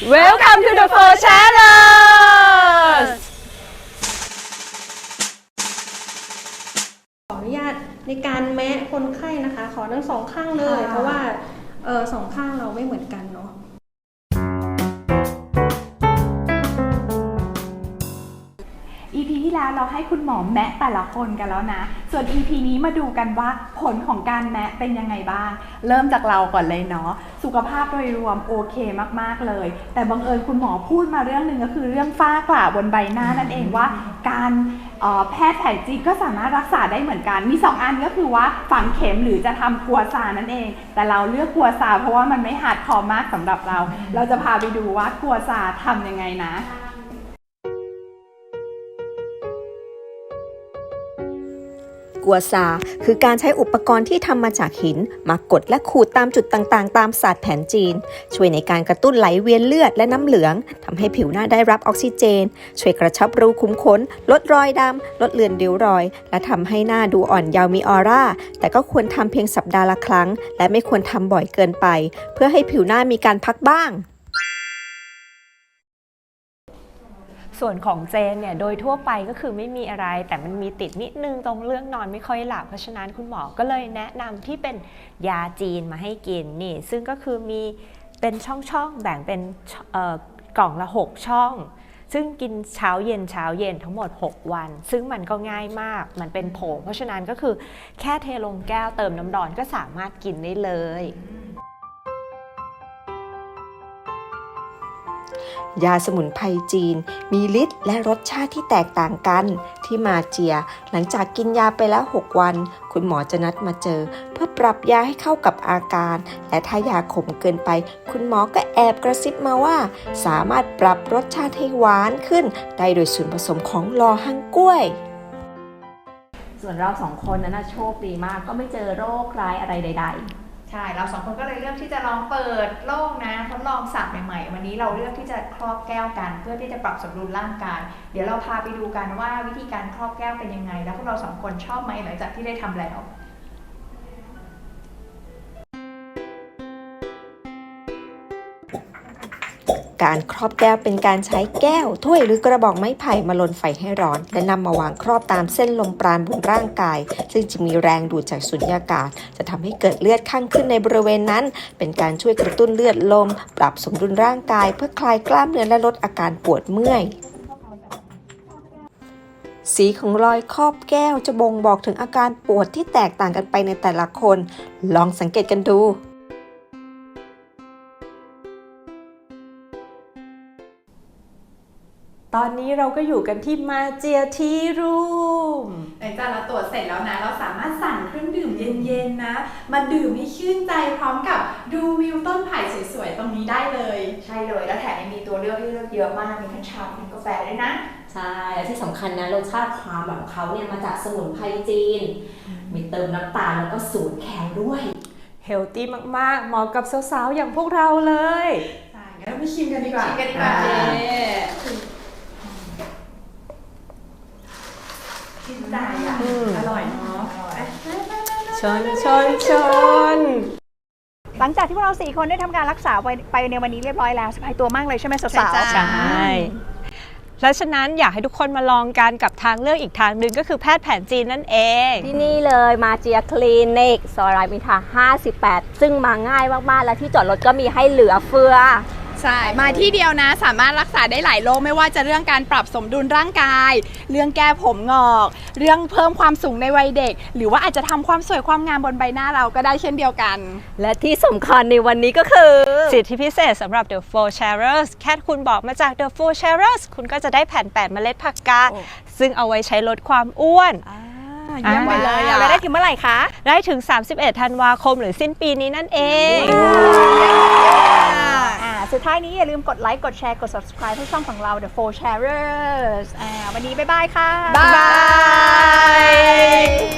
Welcome to the Four Channels ขออนุญาตในการแมะคนไข้นะคะ ขอทั้งสองข้างเลยค่ะเพราะว่าเออสองข้างเราไม่เหมือนกันเนาะ เราให้คุณหมอแมะแต่ละคนกันแล้วนะ ส่วน EP นี้มาดูกันว่าผลของการแมะเป็นยังไงบ้าง เริ่มจากเราก่อนเลยเนาะ สุขภาพโดยรวมโอเคมากๆเลย แต่บังเอิญคุณหมอพูดมาเรื่องหนึ่งก็คือเรื่องฝ้ากระบนใบหน้านั่นเองว่า การแพทย์แผนจีนก็สามารถรักษาได้เหมือนกัน มี 2 อันก็คือว่าฝังเข็มหรือจะทำกัวซานั่นเอง แต่เราเลือกกัวซาเพราะว่ามันไม่หาดคอมากสำหรับเรา เราจะพาไปดูว่ากัวซาทำยังไงนะ กัวซา คือการใช้อุปกรณ์ที่ทำมาจากหิน มากดและขูดตามจุดต่างๆ ตามศาสตร์แผนจีน ช่วยในการกระตุ้นไหลเวียนเลือดและน้ำเหลืองทำให้ผิวหน้าได้รับออกซิเจน ช่วยกระชับรูขุมขน ลดรอยดำลดเลือนริ้วรอย และทำให้หน้าดูอ่อนเยาว์มีออร่า แต่ก็ควรทำเพียงสัปดาห์ละครั้ง และไม่ควรทำบ่อยเกินไป เพื่อให้ผิวหน้ามีการพักบ้าง ส่วนของเจนเนี่ยโดยทั่วไปก็คือไม่มีอะไร แต่มันมีติดนิดนึงตรงเรื่องนอนไม่ค่อยหลับเพราะฉะนั้นคุณหมอก็เลยแนะนำที่เป็นยาจีนมาให้กินนี่ ซึ่งก็คือมีเป็นช่องๆแบ่งเป็นกล่องละ 6 ช่องซึ่งกินเช้าเย็นเช้าเย็นทั้งหมด 6 วัน ซึ่งมันก็ง่ายมากมันเป็นผงเพราะฉะนั้นก็คือแค่เทลงแก้วเติมน้ำร้อนก็สามารถกินได้เลย ยาสมุนไพรจีน มีฤทธิ์และรสชาติที่แตกต่างกัน ที่มาเจีย หลังจากกินยาไปแล้ว 6 วัน คุณหมอจะนัดมาเจอ เพื่อปรับยาให้เข้ากับอาการ และถ้ายาขมเกินไป คุณหมอก็แอบกระซิบมาว่า สามารถปรับรสชาติให้หวานขึ้น ได้โดยส่วนผสมของลอฮังกล้วย ส่วนเราสองคนนั้นนะโชคดีมากก็ไม่เจอโรคร้ายอะไรใด ใช่เราสองคนก็เลยเลือกที่จะลองเปิดโลกนะทดลองสัตว์ใหม่ๆ วันนี้เราเลือกที่จะครอบแก้วกัน เพื่อที่จะปรับสมดุลร่างกาย เดี๋ยวเราพาไปดูกันว่าวิธีการครอบแก้วเป็นยังไง แล้วพวกเราสองคนชอบไหมหลังจากที่ได้ทำแล้ว การครอบแก้วเป็นการใช้แก้ว ถ้วยหรือกระบอกไม้ไผ่มาลนไฟให้ร้อน และนำมาวางครอบตามเส้นลมปราณบนร่างกาย ซึ่งจะมีแรงดูดจากสุญญากาศ จะทำให้เกิดเลือดข้างขึ้นในบริเวณนั้น เป็นการช่วยกระตุ้นเลือดลม ปรับสมดุลร่างกาย เพื่อคลายกล้ามเนื้อและลดอาการปวดเมื่อยสีของรอยครอบแก้วจะบ่งบอกถึงอาการปวดที่แตกต่างกันไปในแต่ละคน ลองสังเกตกันดู ตอนนี้เราก็อยู่กันที่มาเจียทีรูมหลังจากเราตรวจเสร็จแล้วนะ เราสามารถสั่งเครื่องดื่มเย็นๆนะ มาดื่มให้ชื่นใจพร้อมกับดูวิวต้นไผ่สวยๆ ตรงนี้ได้เลย ใช่เลยแล้วแถมยังมีตัวเลือกให้เลือกเยอะมาก มีทั้งชาทั้งกาแฟด้วยนะๆใช่และที่สำคัญนะรสชาติความแบบของเขาเนี่ยมาจากสมุนไพรจีน มีเติมน้ำตาลแล้วก็สูตรแคลด้วยเฮลตี้มากๆเหมาะกับสาวๆอย่างพวกเราเลยใช่งั้นเราไปชิมกันดีกว่าชิมกันดีกว่า เจ๊ ชื่นใจอะ อืม อร่อยเนาะ ชนชนชนหลังจากที่พวกเราสี่คนได้ทำการรักษาไปไปในวันนี้เรียบร้อยแล้วสบายตัวมากเลยใช่ไหมสาวๆ ใช่แล้วฉะนั้นอยากให้ทุกคนมาลองกันกับทางเลือกอีกทางหนึ่งก็คือแพทย์แผนจีนนั่นเอง ที่นี่เลยมาเจียคลินิกซอยรามอินทรา58 ซึ่งมาง่ายมาก ๆ และที่จอดรถก็มีให้เหลือเฟือ ใช่มาที่เดียวนะสามารถรักษาได้หลายโรคไม่ว่าจะเรื่องการปรับสมดุลร่างกาย เรื่องแก้ผมงอก เรื่องเพิ่มความสูงในวัยเด็ก หรือว่าอาจจะทำความสวยความงามบนใบหน้าเราก็ได้เช่นเดียวกัน และที่สำคัญในวันนี้ก็คือ สิทธิพิเศษสำหรับ The Four Sharers แค่คุณบอกมาจาก The Four Sharers คุณก็จะได้แผ่นแปดเมล็ดผักกาดโอ้ ซึ่งเอาไว้ใช้ลดความอ้วน เยี่ยมไปเลยอะแล้วได้ถึงเมื่อไหร่คะ ได้ถึง 31 ธันวาคมหรือสิ้นปีนี้นั่นเองอ่า สุดท้ายนี้อย่าลืมกดไลค์ กดแชร์ กด subscribe ให้ช่องของเรา The Four Sharers อ่าวันนี้บ๊ายบายค่ะ บาย